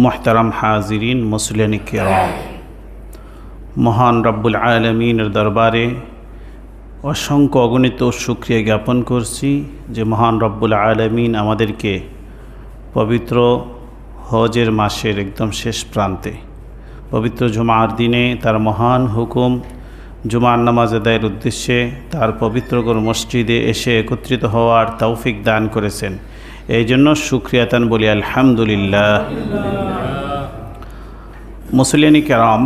মোহতারাম হাজিরিন মুসলিন কেরাম। মহান রব্বুল আলমিনের দরবারে অসংখ্য অগণিত সুক্রিয়া জ্ঞাপন করছি যে মহান রব্বুল আলমিন আমাদেরকে পবিত্র হজের মাসের একদম শেষ প্রান্তে, পবিত্র জুমার দিনে তার মহান হুকুম, জুমার নামাজ আদায়ের উদ্দেশ্যে তার পবিত্রগর মসজিদে এসে একত্রিত হওয়ার তৌফিক দান করেছেন। এই জন্য সুক্রিয়াতান বলি, আলহামদুলিল্লাহ। মুসলিনী কেরাম,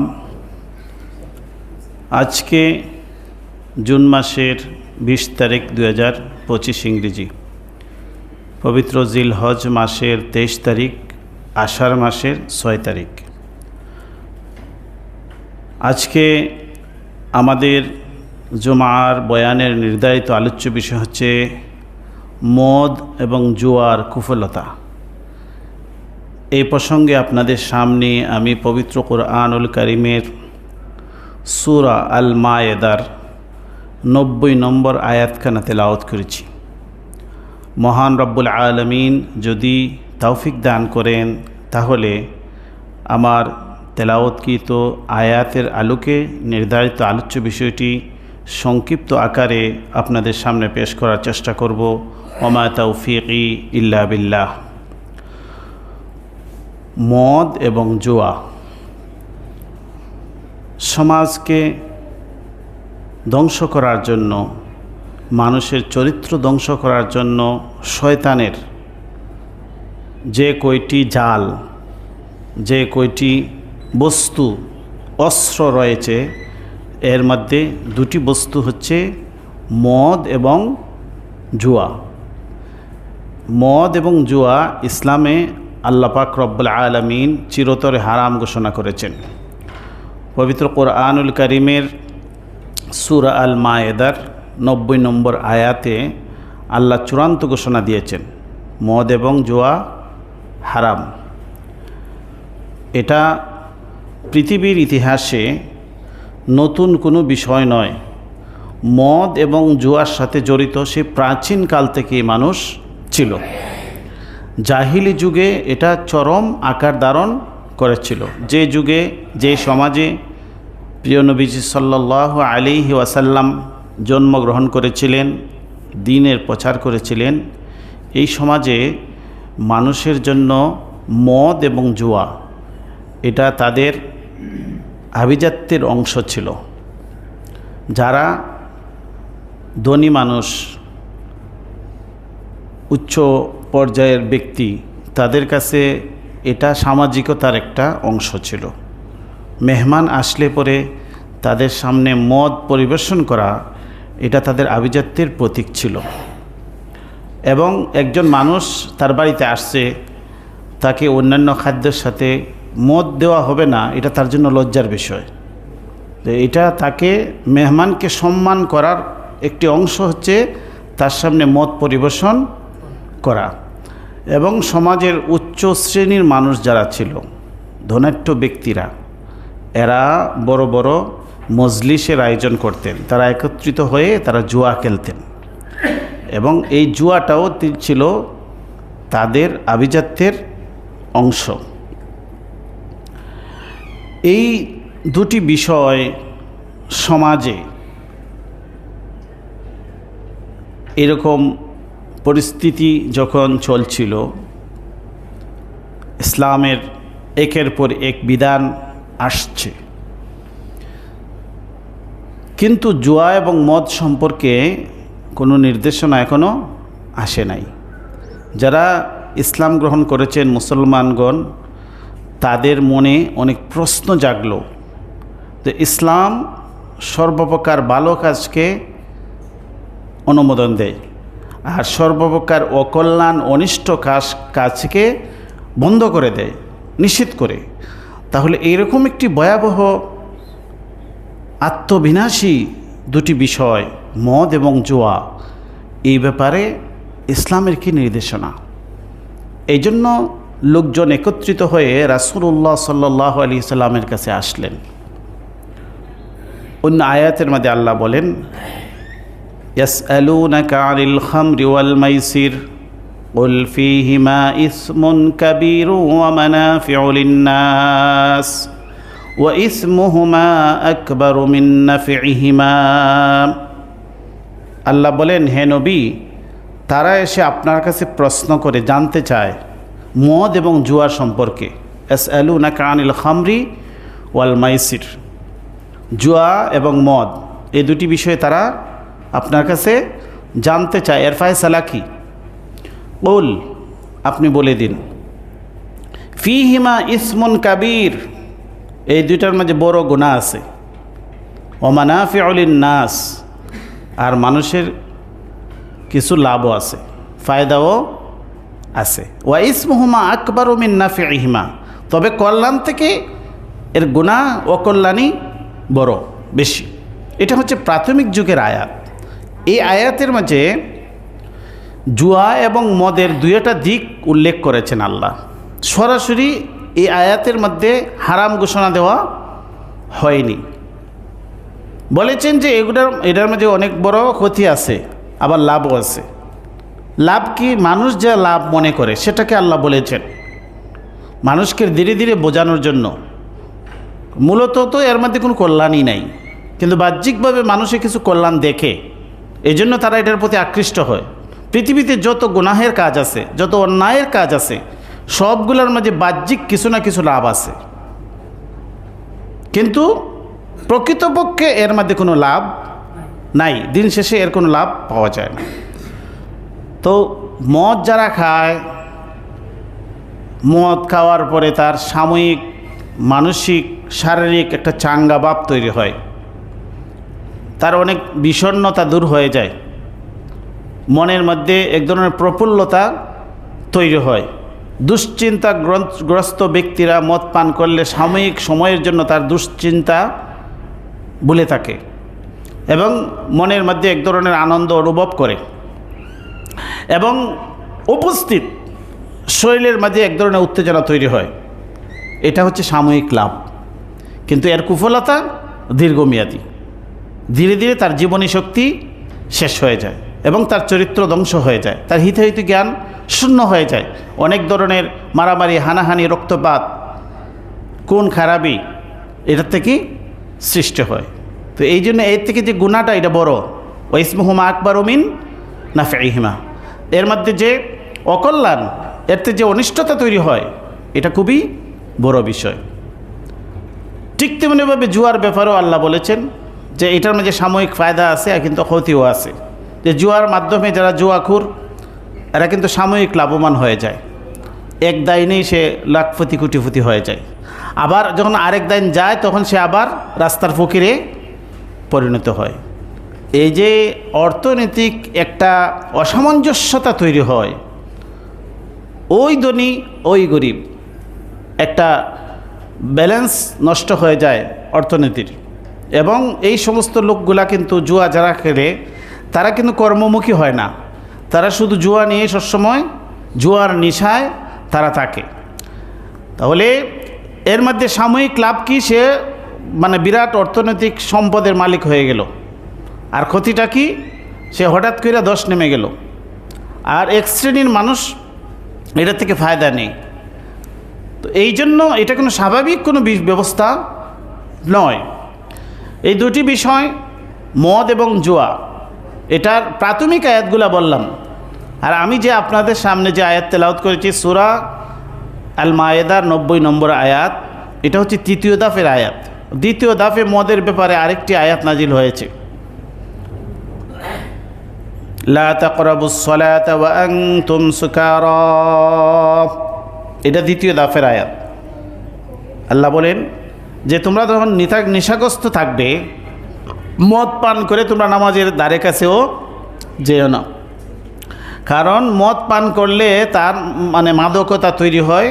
আজকে জুন মাসের বিশ তারিখ দু হাজার পঁচিশ ইংরেজি। পবিত্র জিল হজ মাসের তেইশ তারিখ, আষাঢ় মাসের ছয় তারিখ। আজকে আমাদের জুমার বয়ানের নির্ধারিত আলোচ্য বিষয় হচ্ছে মদ এবং জুয়ার কুফলতা। এই প্রসঙ্গে আপনাদের সামনে আমি পবিত্র কোরআনুল করিমের সুরা আল মায়েদার নব্বই নম্বর আয়াতখানা তেলাওয়াত করেছি। মহান রব্বুল আলমিন যদি তৌফিক দান করেন, তাহলে আমার তেলাওয়াতকৃত আয়াতের আলোকে নির্ধারিত আলোচ্য বিষয়টি সংক্ষিপ্ত আকারে আপনাদের সামনে পেশ করার চেষ্টা করব। ওমা তৌফিকি ইল্লা বিল্লাহ। মদ এবং জুয়া সমাজকে ধ্বংস করার জন্য, মানুষের চরিত্র ধ্বংস করার জন্য শয়তানের যে কয়টি জাল, যে কয়টি বস্তু, অস্ত্র রয়েছে, এর মধ্যে দুটি বস্তু হচ্ছে মদ এবং জুয়া। মদ এবং জুয়া ইসলামে আল্লাপাক রব্বুল আলমিন চিরতরে হারাম ঘোষণা করেছেন। পবিত্র কোরআনুল করিমের সুরা আল মায়েদার নব্বই নম্বর আয়াতে আল্লাহ চূড়ান্ত ঘোষণা দিয়েছেন, মদ এবং জুয়া হারাম। এটা পৃথিবীর ইতিহাসে নতুন কোনো বিষয় নয়। মদ এবং জুয়ার সাথে জড়িত সে প্রাচীনকাল থেকেই মানুষ ছিল। জাহিলি যুগে এটা চরম আকার ধারণ করেছিল। যে যুগে, যে সমাজে প্রিয় নবীজি সাল্লাহ আলিহি ওয়াসাল্লাম জন্মগ্রহণ করেছিলেন, দিনের প্রচার করেছিলেন, এই সমাজে মানুষের জন্য মদ এবং জুয়া এটা তাদের আভিজাত্যের অংশ ছিল। যারা ধনী মানুষ উচ্চ পর্যায়ের ব্যক্তি, তাদের কাছে এটা সামাজিকতার একটা অংশ ছিল। মেহমান আসলে পরে তাদের সামনে মদ পরিবেশন করা, এটা তাদের আভিজাত্যের প্রতীক ছিল। এবং একজন মানুষ তার বাড়িতে আসছে, তাকে অন্যান্য খাদ্যের সাথে মদ দেওয়া হবে না, এটা তার জন্য লজ্জার বিষয়। তো এটা তাকে মেহমানকে সম্মান করার একটি অংশ হচ্ছে তার সামনে মদ পরিবেশন করা এবং সমাজের উচ্চ শ্রেণির মানুষ যারা ছিল, ধনাঢ্য ব্যক্তিরা, এরা বড় বড় মজলিসের আয়োজন করতেন। তারা একত্রিত হয়ে তারা জুয়া খেলতেন এবং এই জুয়াটাও ছিল তাদের আভিজাত্যের অংশ। এই দুটি বিষয় সমাজে এরকম পরিস্থিতি যখন চলছিল, ইসলামের একের পর এক বিধান আসছে। কিন্তু জুয়া এবং মদ সম্পর্কে কোনো নির্দেশনা এখনও আসে নাই। যারা ইসলাম গ্রহণ করেছেন মুসলমানগণ, তাদের মনে অনেক প্রশ্ন জাগল যে ইসলাম সর্বপ্রকার ভালো কাজকে অনুমোদন দেয়। আর সর্বপ্রকার অকল্যাণ, অনিষ্ট কাজ, কাজকে বন্ধ করে দেয় নিষেধ করে। তাহলে এইরকম একটি ভয়াবহ আত্মবিনাশী দুটি বিষয়, মদ এবং জোয়া, এই ব্যাপারে ইসলামের কি নির্দেশনা? এই জন্য লোকজন একত্রিত হয়ে রাসুল্লাহ সাল্লাহ আলি সাল্লামের কাছে আসলেন। অন্য আয়াতের মধ্যে আল্লাহ বলেন ইয়াস আলু না কারিল খামরি ওয়াল মাইসির قل فيهما إثم كبير ومنافع للناس وإثمهما أكبر من نفعهما আল্লাহ বলেন হে নবী তারা এসে আপনার কাছে প্রশ্ন করে জানতে চায় মদ এবং জুয়া সম্পর্কে এস আলু না কানিল খামরি ওয়াল মাইসির জুয়া এবং মদ এই দুটি বিষয়ে তারা আপনার কাছে জানতে চায় এর ফায়সালা কি? বল, আপনি বলে দিন। ফিহিমা ইসমুন কাবির। এই দুইটার মাঝে বড় গুণা আছে। ওমানাফি অলিন নাস আর মানুষের কিছু লাভও আছে, ফায়দাও আছে। ওয়া ইসমুহুমা আকবর মিন নাফি ইহিমা তবে কল্যাণ থেকে এর গুণা অকল্যাণই বড়, বেশি। এটা হচ্ছে প্রাথমিক যুগের আয়াত। এই আয়াতের মাঝে জুয়া এবং মদের দুইটা দিক উল্লেখ করেছেন আল্লাহ। সরাসরি এই আয়াতের মধ্যে হারাম ঘোষণা দেওয়া হয়নি। বলেছেন যে এগুলোর এটার মধ্যে অনেক বড় ক্ষতি আছে, আবার লাভও আছে। লাভ কি? মানুষ যা লাভ মনে করে, সেটাকে আল্লাহ বলেছেন। মানুষকে ধীরে ধীরে বোঝানোর জন্য। মূলত তো এর মধ্যে কোনো কল্যাণই নাই। কিন্তু বাহ্যিকভাবে মানুষে কিছু কল্যাণ দেখে। এই জন্য তারা এটার প্রতি আকৃষ্ট হয়। পৃথিবীতে যত গুনাহের কাজ আছে, যত অন্যায়ের কাজ আছে, সবগুলোর মাঝে বাহ্যিক কিছু না কিছু লাভ আছে। কিন্তু প্রকৃতপক্ষে এর মধ্যে কোনো লাভ নাই। দিন শেষে এর কোনো লাভ পাওয়া যায় না। তো মদ যারা খায়, মদ খাওয়ার পরে তার সাময়িক, মানসিক, শারীরিক একটা চাঙ্গা ভাব তৈরি হয়। তার অনেক বিষণ্ণতা দূর হয়ে যায়। মনের মধ্যে এক ধরনের প্রফুল্লতা তৈরি হয়। দুশ্চিন্তা গ্রস্ত ব্যক্তিরা মদ পান করলে সাময়িক সময়ের জন্য তার দুশ্চিন্তা ভুলে থাকে এবং মনের মধ্যে এক ধরনের আনন্দ অনুভব করে এবং উপস্থিত শরীরের মাঝে এক ধরনের উত্তেজনা তৈরি হয়। এটা হচ্ছে সাময়িক লাভ। কিন্তু এর কুফলতা দীর্ঘমেয়াদী। ধীরে ধীরে তার জীবনী শক্তি শেষ হয়ে যায় এবং তার চরিত্র ধ্বংস হয়ে যায়। তার হিতাহিত জ্ঞান শূন্য হয়ে যায়। অনেক ধরনের মারামারি, হানাহানি, রক্তপাত, কোন খারাপি এটার থেকে সৃষ্টি হয়। তো এই জন্য এর থেকে যে গুণাটা এটা বড়। ওইসমহুমা আকবর ওমিন না ফেহিমা এর মধ্যে যে অকল্যাণ এতে যে অনিষ্টতা তৈরি হয়, এটা খুবই বড় বিষয়। ঠিক তেমনিভাবে জুয়ার ব্যাপারেও আল্লাহ বলেছেন যে এটার মধ্যে সাময়িক ফায়দা আছে আর কিন্তু ক্ষতিও আছে। যে জুয়ার মাধ্যমে যারা জুয়াখুর, এরা কিন্তু সাময়িক লাভবান হয়ে যায়। এক দাইনেই সে লাখপতি কুটিপতি হয়ে যায়। আবার যখন আরেক দাইন যায়, তখন সে আবার রাস্তার ফকিরে পরিণত হয়। এই যে অর্থনৈতিক একটা অসামঞ্জস্যতা তৈরি হয়, ওই ধনী, ওই গরিব, একটা ব্যালেন্স নষ্ট হয়ে যায় অর্থনীতির। এবং এই সমস্ত লোকগুলা কিন্তু জুয়া যারা খেলে, তারা কিন্তু কর্মমুখী হয় না। তারা শুধু জুয়া নিয়ে সবসময় জুয়ার নিশায় তারা থাকে। তাহলে এর মধ্যে সাময়িক লাভ কি? সে মানে বিরাট অর্থনৈতিক সম্পদের মালিক হয়ে গেল। আর ক্ষতিটা কি? সে হঠাৎ করে দশ নেমে গেল। আর এক শ্রেণির মানুষ এটা থেকে ফায়দা নেই। তো এই জন্য এটা কোনো স্বাভাবিক কোনো ব্যবস্থা নয়। এই দুটি বিষয়, মদ এবং জুয়া, এটার প্রাথমিক আয়াতগুলা বললাম। আর আমি যে আপনাদের সামনে যে আয়াত তেলাওত করেছি, সুরা আল মায়েদার নব্বই নম্বর আয়াত, এটা হচ্ছে তৃতীয় দাফের আয়াত। দ্বিতীয় দাফে মদের ব্যাপারে আরেকটি আয়াত নাজিল হয়েছে। এটা দ্বিতীয় দাফের আয়াত। আল্লাহ বলেন যে তোমরা যখন নিতা নিশাগ্রস্ত থাকবে, মদ পান করে তোমরা নামাজের দ্বারে কাছেও যেও না। কারণ মদ পান করলে তার মানে মাদকতা তৈরি হয়,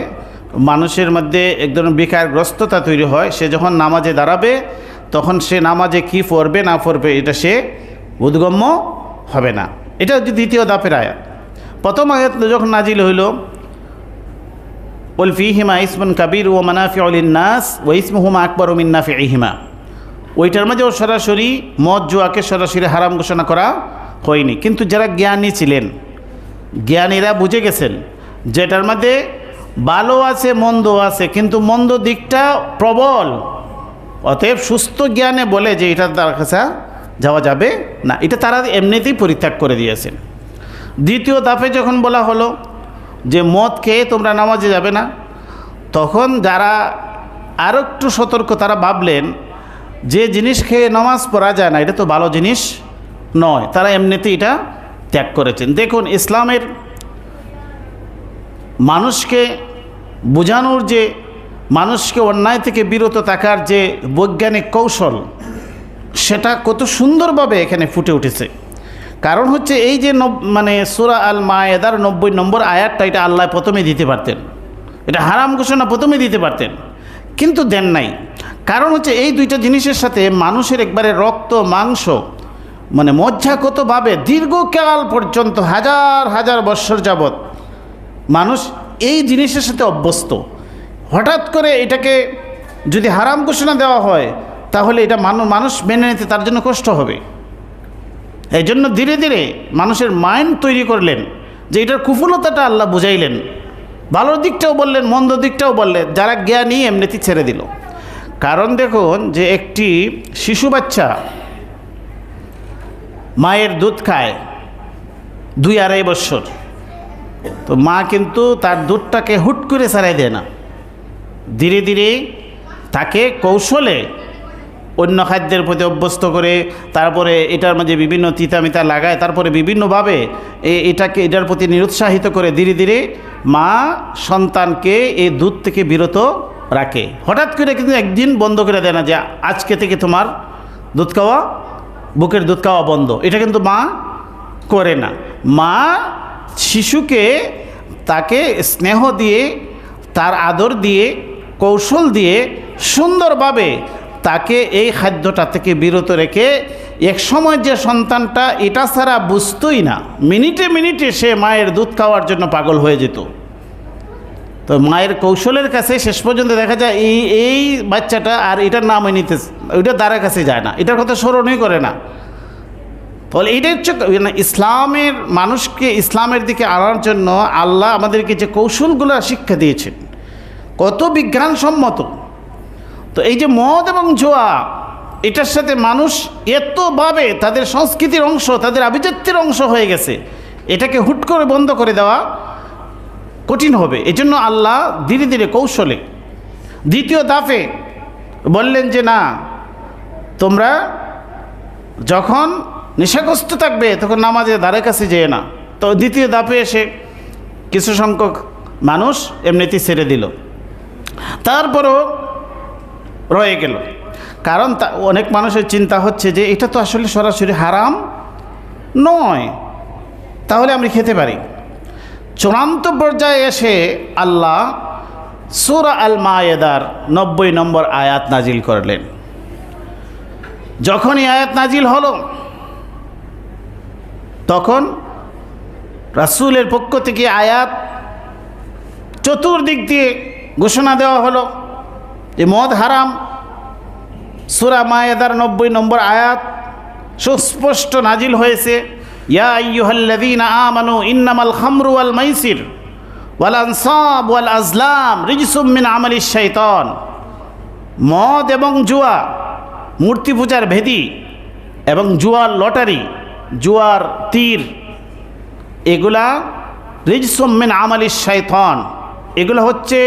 মানুষের মধ্যে এক ধরনের বিকারগ্রস্ততা তৈরি হয়। সে যখন নামাজে দাঁড়াবে, তখন সে নামাজে কি পড়বে না পড়বে এটা সে উদ্গম্য হবে না। এটা হচ্ছে দ্বিতীয় দাপের আয়াত। প্রথম আয়াত যখন নাজিল হইল ওল ফিহিমা ইসমুন কাবির ও মানাফি নাস ও ইসমুহুমা আকবর ওমিন নাফি ইহিমা ওইটার মাঝেও সরাসরি মদ, জুয়াকে সরাসরি হারাম ঘোষণা করা হয়নি। কিন্তু যারা জ্ঞানী ছিলেন, জ্ঞানীরা বুঝে গেছেন যেটার মধ্যে ভালো আছে, মন্দ আছে, কিন্তু মন্দ দিকটা প্রবল। অতএব সুস্থ জ্ঞানে বলে যে এটা তার কাছে যাওয়া যাবে না। এটা তারা এমনিতেই পরিত্যাগ করে দিয়েছেন। দ্বিতীয় দাফে যখন বলা হলো যে মদ খেয়ে তোমরা নামাজে যাবে না? তখন যারা আরও একটু সতর্ক তারা ভাবলেন, যে জিনিস খেয়ে নামাজ পড়া যায় না, এটা তো ভালো জিনিস নয়। তারা এমনিতেই এটা ত্যাগ করেছেন। দেখুন, ইসলামের মানুষকে বোঝানোর যে, মানুষকে অন্যায় থেকে বিরত থাকার যে বৈজ্ঞানিক কৌশল, সেটা কত সুন্দরভাবে এখানে ফুটে উঠেছে। কারণ হচ্ছে এই যে মানে সুরা আল মায়েদার নব্বই নম্বর আয়াতটা, এটা আল্লাহ প্রথমে দিতে পারতেন। এটা হারাম ঘোষণা প্রথমে দিতে পারতেন। কিন্তু দেন নাই। কারণ হচ্ছে এই দুইটা জিনিসের সাথে মানুষের একবারে রক্ত, মাংস মানে মজ্জাগতভাবে দীর্ঘকাল পর্যন্ত, হাজার হাজার বৎসর যাবৎ মানুষ এই জিনিসের সাথে অভ্যস্ত। হঠাৎ করে এটাকে যদি হারাম ঘোষণা দেওয়া হয়, তাহলে এটা মানুষ মেনে নিতে তার জন্য কষ্ট হবে। এই জন্য ধীরে ধীরে মানুষের মাইন্ড তৈরি করলেন যে এটার কুফলতাটা আল্লাহ বুঝাইলেন। ভালো দিকটাও বললেন, মন্দ দিকটাও বললেন, যারা জ্ঞানী এমনিতেই ছেড়ে দিল। কারণ দেখুন যে একটি শিশু বাচ্চা মায়ের দুধ খায় দুই আড়াই বৎসর তো মা কিন্তু তার দুধটাকে হুট করে ছাড়াই দেয় না। ধীরে ধীরে তাকে কৌশলে অন্য খাদ্যের প্রতি অভ্যস্ত করে, তারপরে এটার মাঝে বিভিন্ন তিতামিতা লাগায়, তারপরে বিভিন্নভাবে এটাকে, এটার প্রতি নিরুৎসাহিত করে ধীরে ধীরে মা সন্তানকে এই দুধ থেকে বিরত রাখে। হঠাৎ করে কিন্তু একদিন বন্ধ করে দেয় না যে আজকে থেকে তোমার দুধ খাওয়া, বুকের দুধ খাওয়া বন্ধ। এটা কিন্তু মা করে না। মা শিশুকে তাকে স্নেহ দিয়ে, তার আদর দিয়ে, কৌশল দিয়ে সুন্দরভাবে তাকে এই খাদ্যটা থেকে বিরত রেখে এক সময় যে সন্তানটা এটা ছাড়া বুঝতই না, মিনিটে মিনিটে সে মায়ের দুধ খাওয়ার জন্য পাগল হয়ে যেত। তো মায়ের কৌশলের কাছে শেষ পর্যন্ত দেখা যায় এই এই বাচ্চাটা আর এটার নামই নিতে, ওইটা দ্বারা কাছে যায় না, এটার কথা স্মরণই করে না। ফলে এইটা হচ্ছে মানে ইসলামের মানুষকে ইসলামের দিকে আনার জন্য আল্লাহ আমাদেরকে যে কৌশলগুলো শিক্ষা দিয়েছেন, কত বিজ্ঞানসম্মত তো এই যে মদ এবং জোয়া, এটার সাথে মানুষ এতভাবে তাদের সংস্কৃতির অংশ, তাদের আভিজাত্যের অংশ হয়ে গেছে, এটাকে হুট করে বন্ধ করে দেওয়া কঠিন হবে। এজন্য আল্লাহ ধীরে ধীরে কৌশলে দ্বিতীয় দাফে বললেন যে, না, তোমরা যখন নেশাগ্রস্ত থাকবে, তখন নামাজের ধারে কাছে যেয়ে না। তো দ্বিতীয় দাপে এসে কিছু সংখ্যক মানুষ এমনিতেই ছেড়ে দিল। তারপরও রয়ে গেল। কারণ তা অনেক মানুষের চিন্তা হচ্ছে যে এটা তো আসলে সরাসরি হারাম নয়। তাহলে আমরা খেতে পারি। চূড়ান্ত পর্যায়ে এসে আল্লাহ সুরা আল মায়েদার নব্বই নম্বর আয়াত নাজিল করলেন। যখনই আয়াত নাজিল হলো, তখন রাসূলের পক্ষ থেকে আয়াত চতুর্দিক দিয়ে ঘোষণা দেওয়া হলো। যে মদ হারাম। সুরা মায়েদার নব্বই নম্বর আয়াত সুস্পষ্ট নাজিল হয়েছে, ইয়া আমানু ইন্নামাল মাইসির আনসাব আজলাম মিন মদ এবং জুয়া, মূর্তি পূজার ভেদি এবং জুয়ার লটারি, জুয়ার তীর, এগুলা রিজসুম মিন আমালিশ এগুলো হচ্ছে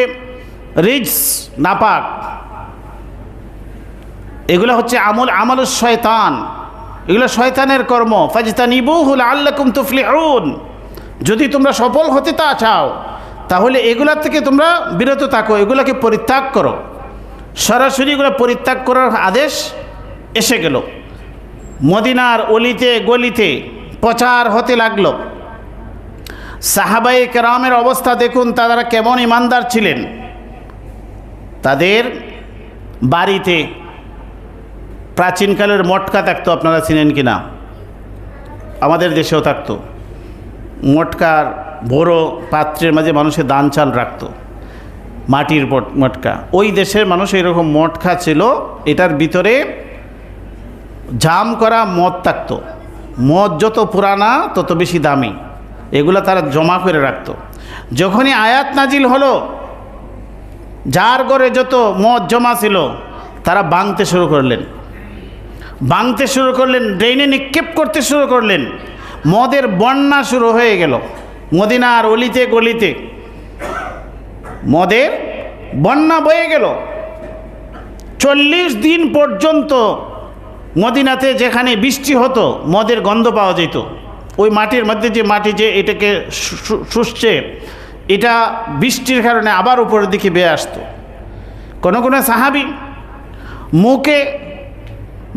রিজস, নাপাক। এগুলো হচ্ছে আমল আমল শয়তান। এগুলো শয়তানের কর্ম। ফাজতানিবুহুল আল্লাকুম তুফলিহুন। যদি তোমরা সফল হতে তা চাও, তাহলে এগুলার থেকে তোমরা বিরত থাকো, এগুলোকে পরিত্যাগ করো। সরাসরি এগুলো পরিত্যাগ করার আদেশ এসে গেল। মদিনার অলিতে, গলিতে প্রচার হতে লাগল। সাহাবাই কেরামের অবস্থা দেখুন, তারা কেমন ইমানদার ছিলেন। তাদের বাড়িতে প্রাচীনকালের মটকা থাকতো, আপনারা চিনেন কি না আমাদের দেশেও থাকতো। মটকার বড় পাত্রের মাঝে মানুষের দান চাল রাখতো। মাটির মটকা। ওই দেশের মানুষ এরকম মটকা ছিল, এটার ভিতরে জাম করা মদ থাকতো। মদ যত পুরানা, তত বেশি দামি। এগুলো তারা জমা করে রাখতো। যখনই আয়াত নাজিল হলো যার ঘরে যত মদ জমা ছিল, তারা বাংতে শুরু করলেন। বাংতে শুরু করলেন, ড্রেনে নিক্ষেপ করতে শুরু করলেন। মদের বন্যা শুরু হয়ে গেল। মদিনার অলিতে গলিতে মদের বন্যা বয়ে গেল। চল্লিশ দিন পর্যন্ত মদিনাতে যেখানে বৃষ্টি হতো, মদের গন্ধ পাওয়া যেত। ওই মাটির মধ্যে যে মাটি যে এটাকে শুষছে এটা বৃষ্টির কারণে আবার উপরের দিকে বেয়ে আসতো। কোনো কোনো সাহাবি মুখে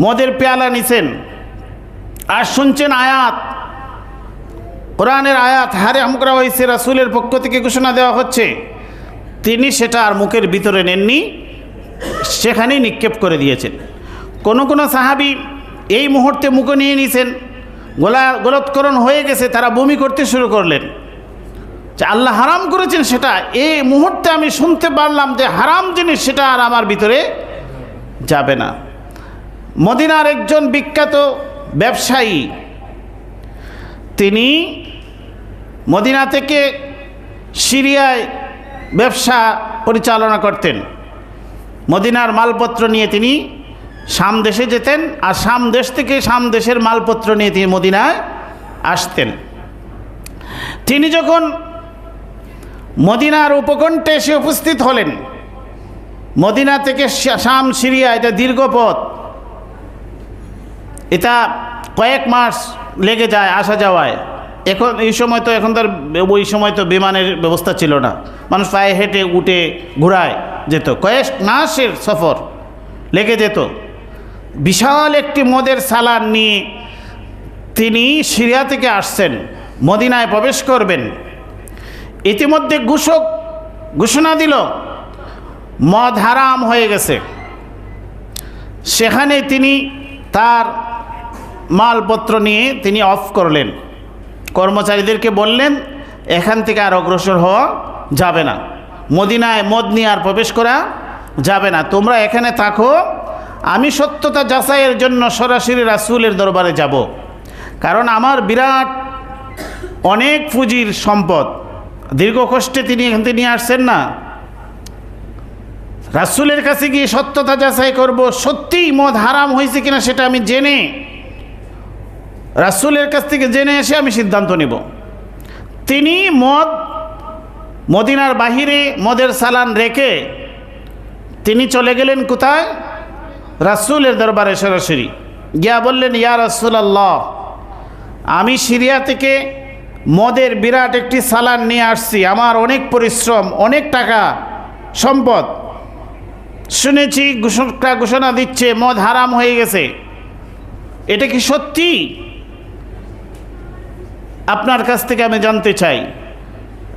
মদের পেয়ালা নিছেন আর শুনছেন আয়াত, কোরআনের আয়াত, হারে আমকরা হয়েছে রাসুলের পক্ষ থেকে ঘোষণা দেওয়া হচ্ছে, তিনি সেটা আর মুখের ভিতরে নেননি, সেখানেই নিক্ষেপ করে দিয়েছেন। কোনো কোনো সাহাবি এই মুহূর্তে মুখে নিয়ে নিছেন, গোলা গলৎকরণ হয়ে গেছে, তারা বমি করতে শুরু করলেন। যে আল্লাহ হারাম করেছেন সেটা এই মুহূর্তে আমি শুনতে পারলাম যে হারাম জিনিস সেটা আর আমার ভিতরে যাবে না। মদিনার একজন বিখ্যাত ব্যবসায়ী, তিনি মদিনা থেকে সিরিয়ায় ব্যবসা পরিচালনা করতেন। মদিনার মালপত্র নিয়ে তিনি শাম দেশে যেতেন আর শাম দেশ থেকে শাম দেশের মালপত্র নিয়ে তিনি মদিনায় আসতেন। তিনি যখন মদিনার উপকণ্ঠে এসে উপস্থিত হলেন। মদিনা থেকে শাম, সিরিয়া, এটা দীর্ঘ পথ। এটা কয়েক মাস লেগে যায় আসা যাওয়ায়। এখন এই সময় তো এখন তার ওই সময় তো বিমানের ব্যবস্থা ছিল না। মানুষ পায়ে হেঁটে, উঠে, ঘোরায় যেত। কয়েক মাসের সফর লেগে যেত। বিশাল একটি মদের সালান নিয়ে তিনি সিরিয়া থেকে আসছেন, মদিনায় প্রবেশ করবেন। ইতিমধ্যে ঘোষক ঘোষণা দিল, মদ হারাম হয়ে গেছে। সেখানে তিনি তার মালপত্র নিয়ে তিনি অফ করলেন। কর্মচারীদেরকে বললেন, এখান থেকে আর অগ্রসর হওয়া যাবে না। মদিনায় মদ নিয়ে আর প্রবেশ করা যাবে না। তোমরা এখানে থাকো, আমি সত্যতা যাচাইয়ের জন্য সরাসরি রাসুলের দরবারে যাব। কারণ আমার বিরাট অনেক পুঁজির সম্পদ। দীর্ঘ কষ্টে তিনি এখান থেকে নিয়ে আসছেন না। রাসুলের কাছে গিয়ে সত্যতা যাচাই করব, সত্যিই মদ হারাম হয়েছে কিনা সেটা আমি জেনে, রাসুলের কাছ থেকে জেনে এসে আমি সিদ্ধান্ত নেব। তিনি মদ, মদিনার বাহিরে মদের সালান রেখে তিনি চলে গেলেন কোথায়? রাসুলের দরবারে সরাসরি। গিয়া বললেন, ইয়া রাসুল আল্লাহ আমি সিরিয়া থেকে মদের বিরাট একটি সালান নিয়ে আসছি। আমার অনেক পরিশ্রম, অনেক টাকা সম্পদ। শুনেছি ঘোষণা ঘোষণা দিচ্ছে মদ হারাম হয়ে গেছে। এটা কি সত্যি? আপনার কাছ থেকে আমি জানতে চাই।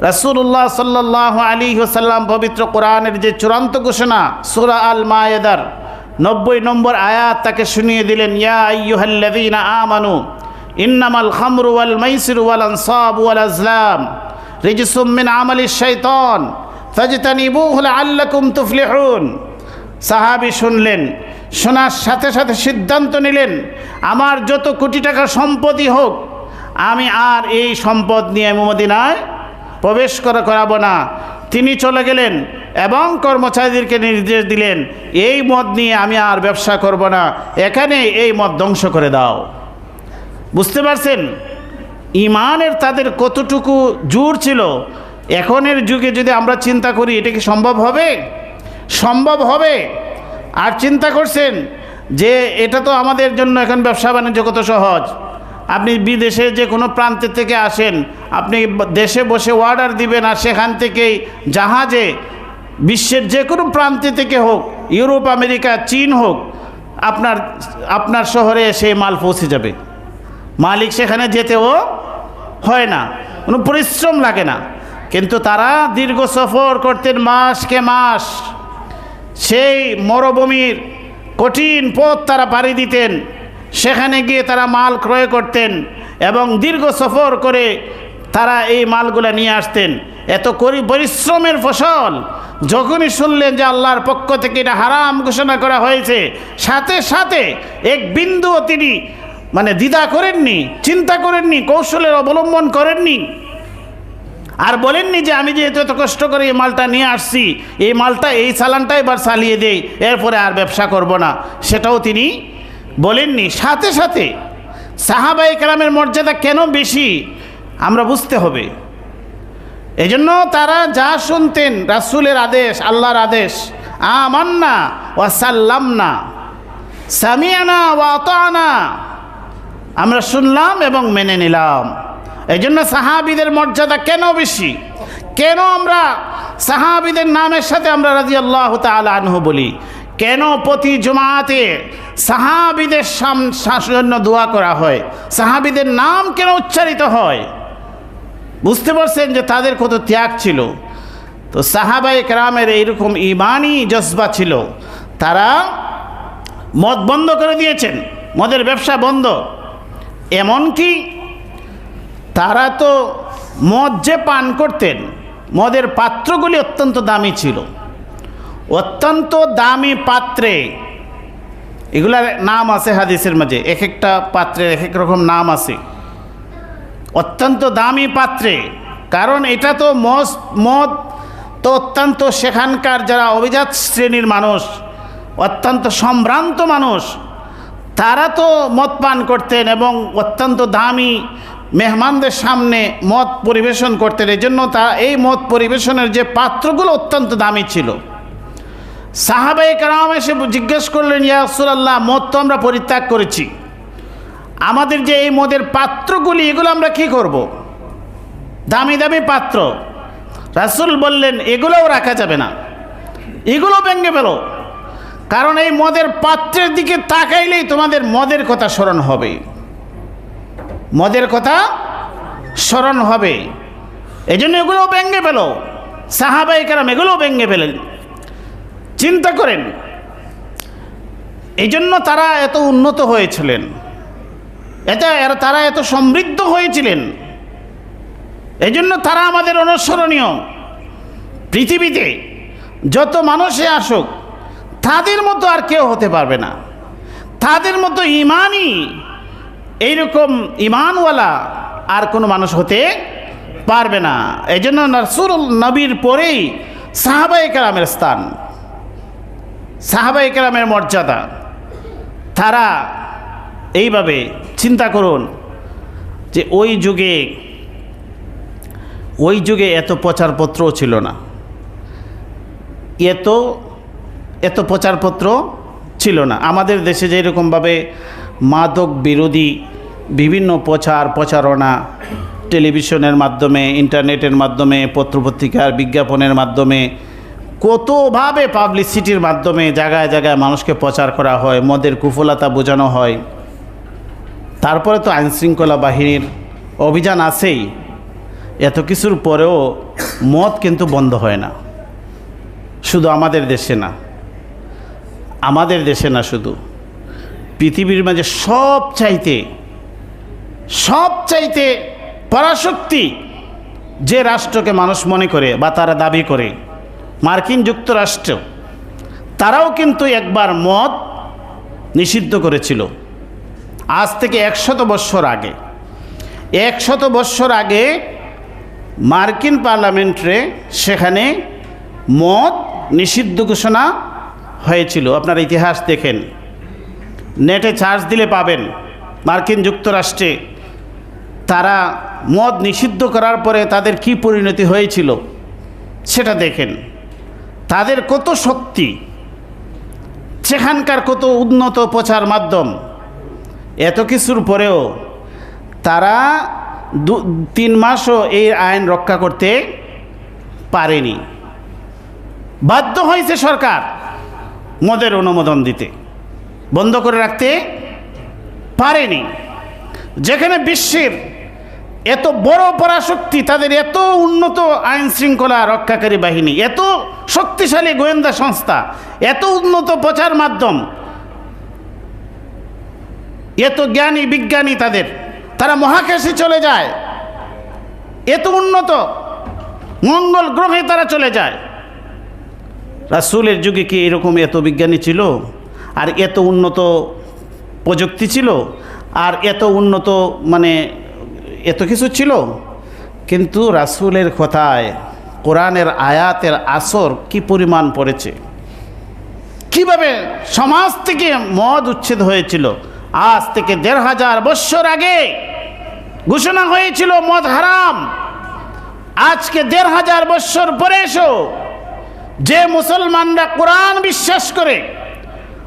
রাসূলুল্লাহ সাল্লাহ আলী সাল্লাম পবিত্র কোরআনের যে চূড়ান্ত ঘোষণা, সুরা আল মায়েদার নব্বই নম্বর আয়াত তাকে শুনিয়ে দিলেন, ইয়া আইয়ুহাল্লাযীনা আমানু ইন্নামাল খামরু ওয়াল মাইসিরু ওয়াল আনসাব ওয়াল আজলাম। রিজসুম মিন আমালিশ শাইতান। ফাজতানিবুহু লাআল্লাকুম তুফলিহুন। সাহাবি শুনলেন, শোনার সাথে সাথে সিদ্ধান্ত নিলেন, আমার যত কোটি টাকা সম্পত্তি হোক, আমি আর এই সম্পদ নিয়ে মদিনায় প্রবেশ করা করাবো না। তিনি চলে গেলেন এবং কর্মচারীদেরকে নির্দেশ দিলেন, এই মদ নিয়ে আমি আর ব্যবসা করব না। এখানে এই মদ ধ্বংস করে দাও। বুঝতে পারছেন? ইমানের তাদের কতটুকু জোর ছিল? এখনের যুগে যদি আমরা চিন্তা করি, এটা কি সম্ভব হবে? সম্ভব হবে। আর চিন্তা করছেন যে এটা তো আমাদের জন্য এখন ব্যবসা বাণিজ্য কত সহজ। আপনি বিদেশে যে কোনো প্রান্তে থেকে আসেন, আপনি দেশে বসে অর্ডার দিবেন আর সেখান থেকেই জাহাজে বিশ্বের যে কোনো প্রান্তে থেকে হোক, ইউরোপ, আমেরিকা, চীন হোক, আপনার আপনার শহরে সেই মাল পৌঁছে যাবে। মালিক সেখানে যেতেও হয় না। কোনো পরিশ্রম লাগে না। কিন্তু তারা দীর্ঘ সফর করতেন মাসকে মাস। সেই মরুভূমির কঠিন পথ তারা পাড়ি দিতেন। সেখানে গিয়ে তারা মাল ক্রয় করতেন এবং দীর্ঘ সফর করে তারা এই মালগুলো নিয়ে আসতেন। এত করি পরিশ্রমের ফসল। যখনই শুনলেন যে আল্লাহর পক্ষ থেকে এটা হারাম ঘোষণা করা হয়েছে, সাথে সাথে এক বিন্দুও তিনি মানে দ্বিধা করেননি, চিন্তা করেননি, কৌশলের অবলম্বন করেননি। আর বলেননি যে আমি যেহেতু এত কষ্ট করে এই মালটা নিয়ে আসছি, এই মালটা এই চালানটা এবার চালিয়ে দেই, এরপরে আর ব্যবসা করব না। সেটাও তিনি বলেননি। সাথে সাথে সাহাবাই কালামের মর্যাদা কেন বেশি, আমরা বুঝতে হবে। এজন্য তারা যা শুনতেন, রাসূলের আদেশ, আল্লাহর আদেশ, আমান্না ওয়াসাল্লাম না সামিয়ানা ওয়াতানা আমরা শুনলাম এবং মেনে নিলাম। এই জন্য সাহাবিদের মর্যাদা কেন বেশি? কেন আমরা সাহাবিদের নামের সাথে আমরা রাজি আল্লাহ আনহু বলি? কেন প্রতি জমাতে সাহাবিদের জন্য দোয়া করা হয়? সাহাবিদের নাম কেন উচ্চারিত হয়? বুঝতে পারছেন যে তাদের কত ত্যাগ ছিল। তো সাহাবাই কেরামের এইরকম ইমানই জজবা ছিল। তারা মদ বন্ধ করে দিয়েছেন। মদের ব্যবসা বন্ধ। এমনকি তারা তো মদ যে পান করতেন, মদের পাত্রগুলি অত্যন্ত দামি ছিল। অত্যন্ত দামি পাত্রে, এগুলার নাম আছে হাদিসের মাঝে, এক একটা পাত্রের এক এক রকম নাম আছে। অত্যন্ত দামি পাত্রে, কারণ এটা তো মস, মদ তো অত্যন্ত সেখানকার যারা অভিজাত শ্রেণির মানুষ, অত্যন্ত সম্ভ্রান্ত মানুষ তারা তো মদ পান করতেন এবং অত্যন্ত দামি মেহমানদের সামনে মদ পরিবেশন করতেন। এই জন্য তা, এই মদ পরিবেশনের যে পাত্রগুলো অত্যন্ত দামি ছিল। সাহাবাই কারাম এসে জিজ্ঞেস করলেন ইয়াসুল্লাহ মদ তো আমরা পরিত্যাগ করেছি। আমাদের যে এই মদের পাত্রগুলি, এগুলো আমরা কি করব। দামি দামি পাত্র। রাসুল বললেন, এগুলোও রাখা যাবে না। এগুলো ভেঙে ফেলো। কারণ এই মদের পাত্রের দিকে তাকাইলেই তোমাদের মদের কথা স্মরণ হবে। মদের কথা স্মরণ হবে। এই জন্য এগুলোও ভেঙে পেল সাহাবাই কারাম এগুলোও ভেঙে ফেলেন। চিন্তা করেন এই জন্য তারা এত উন্নত হয়েছিলেন। এটা তারা এত সমৃদ্ধ হয়েছিলেন। এই জন্য তারা আমাদের অনুসরণীয়। পৃথিবীতে যত মানুষে আসুক তাদের মতো আর কেউ হতে পারবে না। তাদের মতো ইমানই এইরকম ইমানওয়ালা আর কোনো মানুষ হতে পারবে না। এই জন্য নরসুল নবীর পরেই সাহাবাই কালামের স্থান সাহাবাই কালামের মর্যাদা, তারা এইভাবে চিন্তা করুন যে ওই যুগে ওই যুগে এত প্রচারপত্রও ছিল না। এত এত প্রচারপত্র ছিল না। আমাদের দেশে যেরকমভাবে মাদক বিরোধী বিভিন্ন প্রচার, প্রচারণা, টেলিভিশনের মাধ্যমে, ইন্টারনেটের মাধ্যমে, পত্রপত্রিকার বিজ্ঞাপনের মাধ্যমে, কতভাবে পাবলিসিটির মাধ্যমে জায়গায় জায়গায় মানুষকে প্রচার করা হয়, মদের কুফলতা বোঝানো হয়, তারপরে তো আইনশৃঙ্খলা বাহিনীর অভিযান আছেই। এত কিছুর পরেও মদ কিন্তু বন্ধ হয় না। শুধু আমাদের দেশে না। আমাদের দেশে না শুধু, পৃথিবীর মাঝে সব চাইতে সব চাইতে পরাশক্তি যে রাষ্ট্রকে মানুষ মনে করে বা তারা দাবি করে, মার্কিন যুক্তরাষ্ট্র, তারাও কিন্তু একবার মদ নিষিদ্ধ করেছিল। আজ থেকে একশত বৎসর আগে, একশত বৎসর আগে মার্কিন পার্লামেন্টে সেখানে মদ নিষিদ্ধ ঘোষণা হয়েছিল। আপনার ইতিহাস দেখেন। নেটে চার্জ দিলে পাবেন মার্কিন যুক্তরাষ্ট্রে। তারা মদ নিষিদ্ধ করার পরে তাদের কি পরিণতি হয়েছিল সেটা দেখেন। তাদের কত শক্তি, সেখানকার কত উন্নত প্রচার মাধ্যম, এত কিছুর পরেও তারা দু, তিন মাসও এই আইন রক্ষা করতে পারেনি। বাধ্য হয়েছে সরকার। মদের অনুমোদন দিতে। বন্ধ করে রাখতে পারেনি। যেখানে বিশ্বের এত বড় পরাশক্তি, তাদের এত উন্নত আইন শৃঙ্খলা রক্ষাকারী বাহিনী, এত শক্তিশালী গোয়েন্দা সংস্থা, এত উন্নত প্রচার মাধ্যম, এত জ্ঞানী বিজ্ঞানী তাদের, তারা মহাকাশে চলে যায়। এত উন্নত মঙ্গল গ্রহে তারা চলে যায়। রাসুলের যুগে কি এরকম এত বিজ্ঞানী ছিল? আর এত উন্নত প্রযুক্তি ছিল? আর এত উন্নত মানে এত কিছু ছিল? কিন্তু রাসূলের কথায়, কোরআনের আয়াতের আসর কি পরিমাণ পড়েছে? কীভাবে সমাজ থেকে মদ উচ্ছেদ হয়েছিল? আজ থেকে দেড় হাজার বৎসর আগে ঘোষণা হয়েছিল মদ হারাম। আজকে দেড় হাজার বৎসর পরে এসো। যে মুসলমানরা কোরআন বিশ্বাস করে,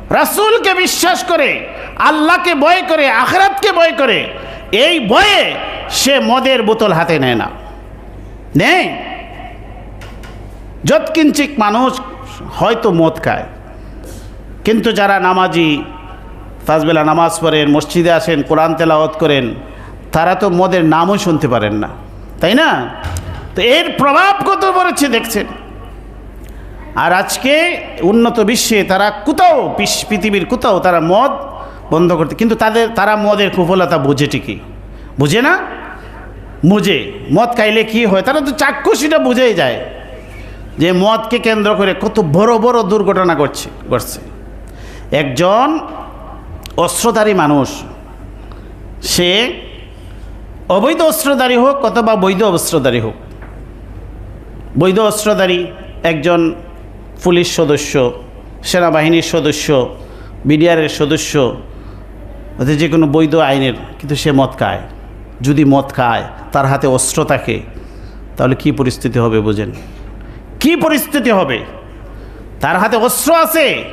রাসূলকে বিশ্বাস করে, আল্লাহকে ভয় করে, আখরাতকে ভয় করে, এই বয়ে সে মদের বোতল হাতে নেয় না। নেই যৎকিঞ্চিক মানুষ হয়তো মদ খায়। কিন্তু যারা নামাজি পাঁচবেলা নামাজ পড়েন, মসজিদে আসেন, কোরআন তেলাওয়াত করেন, তারা তো মদের নামও শুনতে পারেন না। তাই না? তো এর প্রভাব কত পড়েছে দেখছেন? আর আজকে উন্নত বিশ্বে তারা কোথাও পৃথিবীর কোথাও তারা মদ বন্ধ করতে কিন্তু তাদের তারা মদের কুফলতা বুঝে ঠিকই। বুঝে না? বুঝে। মদ খাইলে কি হয়? তারা তো চাক্ষুষিটা বুঝেই যায় যে মদকে কেন্দ্র করে কত বড় বড় দুর্ঘটনা ঘটছে ঘটছে। একজন অস্ত্রধারী মানুষ, সে অবৈধ অস্ত্রধারী হোক অথবা বৈধ অস্ত্রধারী হোক। বৈধ অস্ত্রধারী একজন পুলিশ সদস্য, সেনাবাহিনীর সদস্য, বিডিআরের সদস্য অর্থাৎ যে কোনো বৈধ আইনের কিন্তু সে মদ খায়। যদি মদ খায়, তার হাতে অস্ত্র থাকে, তাহলে কি পরিস্থিতি হবে বোঝেন? কি পরিস্থিতি হবে? তার হাতে অস্ত্র আছে,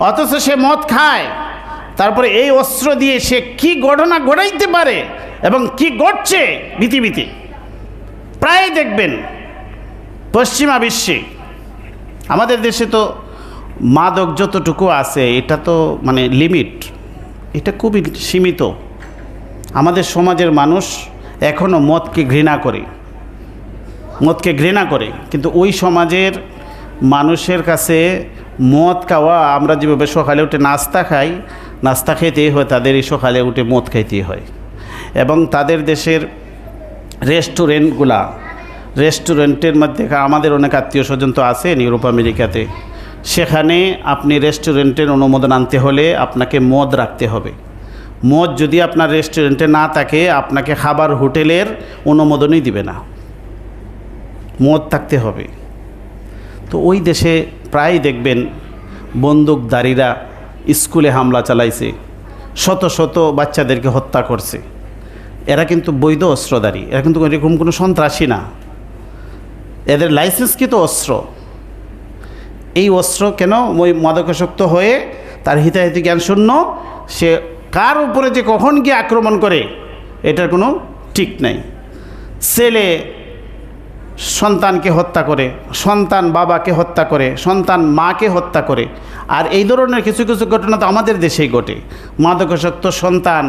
অথচ সে মদ খায়। তারপরে এই অস্ত্র দিয়ে সে কি ঘটনা ঘটাইতে পারে এবং কি ঘটছে পৃথিবীতে? প্রায় দেখবেন, পশ্চিমা বিশ্বে আমাদের দেশে তো মাদক যতটুকু আছে, এটা তো মানে লিমিট এটা খুবই সীমিত। আমাদের সমাজের মানুষ এখনও মদকে ঘৃণা করে। মদকে ঘৃণা করে। কিন্তু ওই সমাজের মানুষের কাছে মদ খাওয়া, আমরা যেভাবে সকালে উঠে নাস্তা খাই, নাস্তা খেতেই হয় তাদের এই সকালে উঠে মদ খাইতেই হয়। এবং তাদের দেশের রেস্টুরেন্টগুলা রেস্টুরেন্টের মধ্যে আমাদের অনেক আত্মীয় স্বজন তো আছেন ইউরোপ, আমেরিকাতে। সেখানে আপনি রেস্টুরেন্টের অনুমোদন আনতে হলে আপনাকে মদ রাখতে হবে। মদ যদি আপনার রেস্টুরেন্টে না থাকে, আপনাকে খাবার হোটেলের অনুমোদনই দিবে না। মদ থাকতে হবে। তো ওই দেশে প্রায় দেখবেন বন্দুকধারীরা স্কুলে হামলা চালাইছে, শত শত বাচ্চাদেরকে হত্যা করছে। এরা কিন্তু বৈধ অস্ত্রধারী, এরা কিন্তু এরকম কোনো সন্ত্রাসী না। এদের লাইসেন্সকৃত অস্ত্র। এই অস্ত্র কেন ওই মাদকাসক্ত হয়ে তার হিতাহিত জ্ঞান শূন্য? সে কার উপরে যে কখন গিয়ে আক্রমণ করে, এটার কোনো ঠিক নাই। ছেলে সন্তানকে হত্যা করে, সন্তান বাবাকে হত্যা করে, সন্তান মাকে হত্যা করে। আর এই ধরনের কিছু কিছু ঘটনা তো আমাদের দেশেই ঘটে। মাদকাসক্ত সন্তান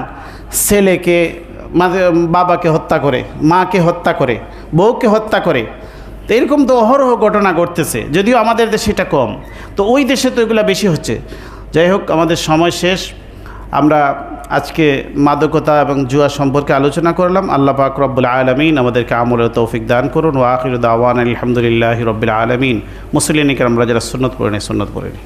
ছেলেকে বাবাকে হত্যা করে, মাকে হত্যা করে, বউকে হত্যা করে। তো এরকম তো অহরহ ঘটনা ঘটতেছে, যদিও আমাদের দেশে এটা কম। তো ওই দেশে তো এগুলো বেশি হচ্ছে। যাই হোক, আমাদের সময় শেষ। আমরা আজকে মাদকতা এবং জুয়া সম্পর্কে আলোচনা করলাম। আল্লাহ পাক রব্বুল আলমিন আমাদেরকে আমলের তৌফিক দান করুন। ওয়াকির দাওয়ান আলহামদুলিল্লাহ রব্বুল আলমিন। মুসলিম আমরা যারা সুন্নত পড়েনি সুন্নত পড়েনি